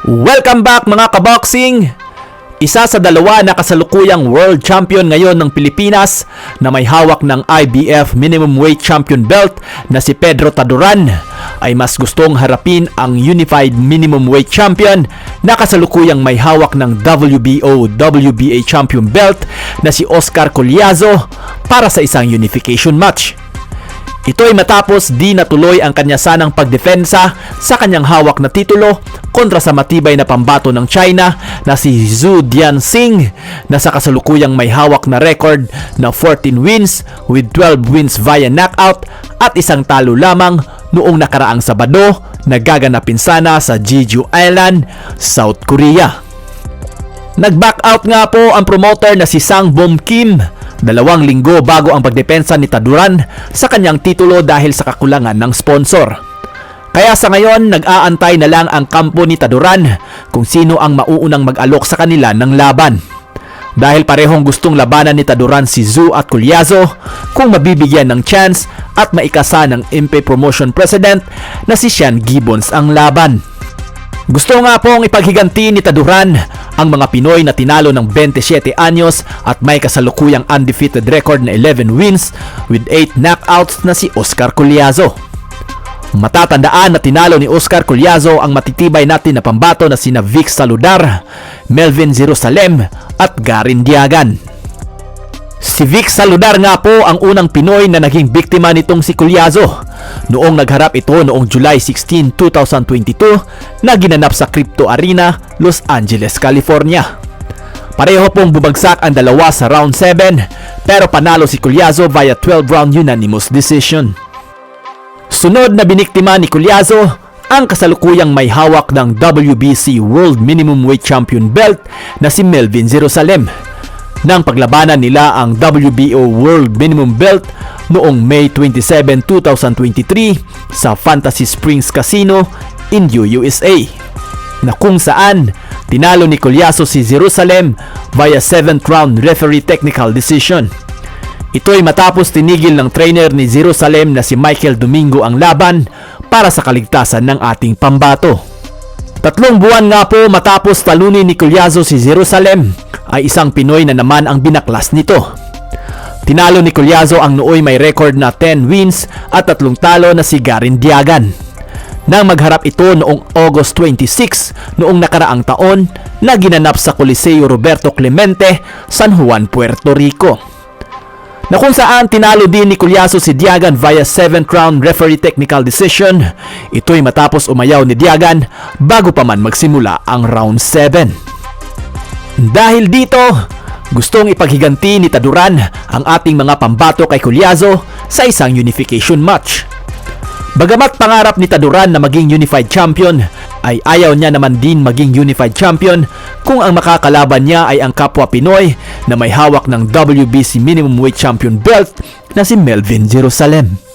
Welcome back mga kaboxing! Isa sa dalawa na kasalukuyang world champion ngayon ng Pilipinas na may hawak ng IBF minimum weight champion belt na si Pedro Taduran ay mas gustong harapin ang unified minimum weight champion na kasalukuyang may hawak ng WBO WBA champion belt na si Oscar Colliazo para sa isang unification match. Ito ay matapos di natuloy ang kanya sanang pagdefensa sa kanyang hawak na titulo kontra sa matibay na pambato ng China na si Zhu Dianxing na sa kasalukuyang may hawak na record na 14 wins with 12 wins via knockout at isang talo lamang noong nakaraang Sabado na gaganapin sana sa Jeju Island, South Korea. Nag-back out nga po ang promoter na si Sang Bom Kim dalawang linggo bago ang pagdepensa ni Taduran sa kanyang titulo dahil sa kakulangan ng sponsor. Kaya sa ngayon, nag-aantay na lang ang kampo ni Taduran kung sino ang mauunang mag-alok sa kanila ng laban. Dahil parehong gustong labanan ni Taduran si Zhu at Culyazo kung mabibigyan ng chance at maikasa ng MP Promotion President na si Sean Gibbons ang laban. Gusto nga pong ipaghiganti ni Taduran ang mga Pinoy na tinalo ng 27 anyos at may kasalukuyang undefeated record na 11 wins with 8 knockouts na si Oscar Colliazo. Matatandaan na tinalo ni Oscar Colliazo ang matitibay natin na pambato na sina Vic Saludar, Melvin Jerusalem at Garin Diagan. Si Vic Saludar nga po ang unang Pinoy na naging biktima nitong si Colliazo noong nagharap ito noong July 16, 2022 na ginanap sa Crypto Arena, Los Angeles, California. Pareho pong bumagsak ang dalawa sa round 7 pero panalo si Colliazo via 12-round unanimous decision. Sunod na biniktima ni Colliazo ang kasalukuyang may hawak ng WBC World Minimum Weight Champion belt na si Melvin Jerusalem. Nang paglabanan nila ang WBO World Minimum Belt noong May 27, 2023 sa Fantasy Springs Casino in USA na kung saan tinalo ni Colliazo si Jerusalem via 7th round referee technical decision. Ito ay matapos tinigil ng trainer ni Jerusalem na si Michael Domingo ang laban para sa kaligtasan ng ating pambato. Tatlong buwan nga po matapos talunin ni Colliazo si Jerusalem ay isang Pinoy na naman ang binaklas nito. Tinalo ni Colliazo ang nooy may record na 10 wins at tatlong talo na si Garin Diagan. Nang magharap ito noong August 26 noong nakaraang taon na ginanap sa Coliseo Roberto Clemente, San Juan, Puerto Rico na kung saan tinalo din ni Culyaso si Diagan via 7th round referee technical decision. Ito'y matapos umayaw ni Diagan bago pa man magsimula ang round 7. Dahil dito, gustong ipaghiganti ni Taduran ang ating mga pambato kay Culyazo sa isang unification match. Bagamat pangarap ni Taduran na maging unified champion, ay ayaw niya naman din maging unified champion kung ang makakalaban niya ay ang kapwa Pinoy na may hawak ng WBC minimum weight champion belt na si Melvin Jerusalem.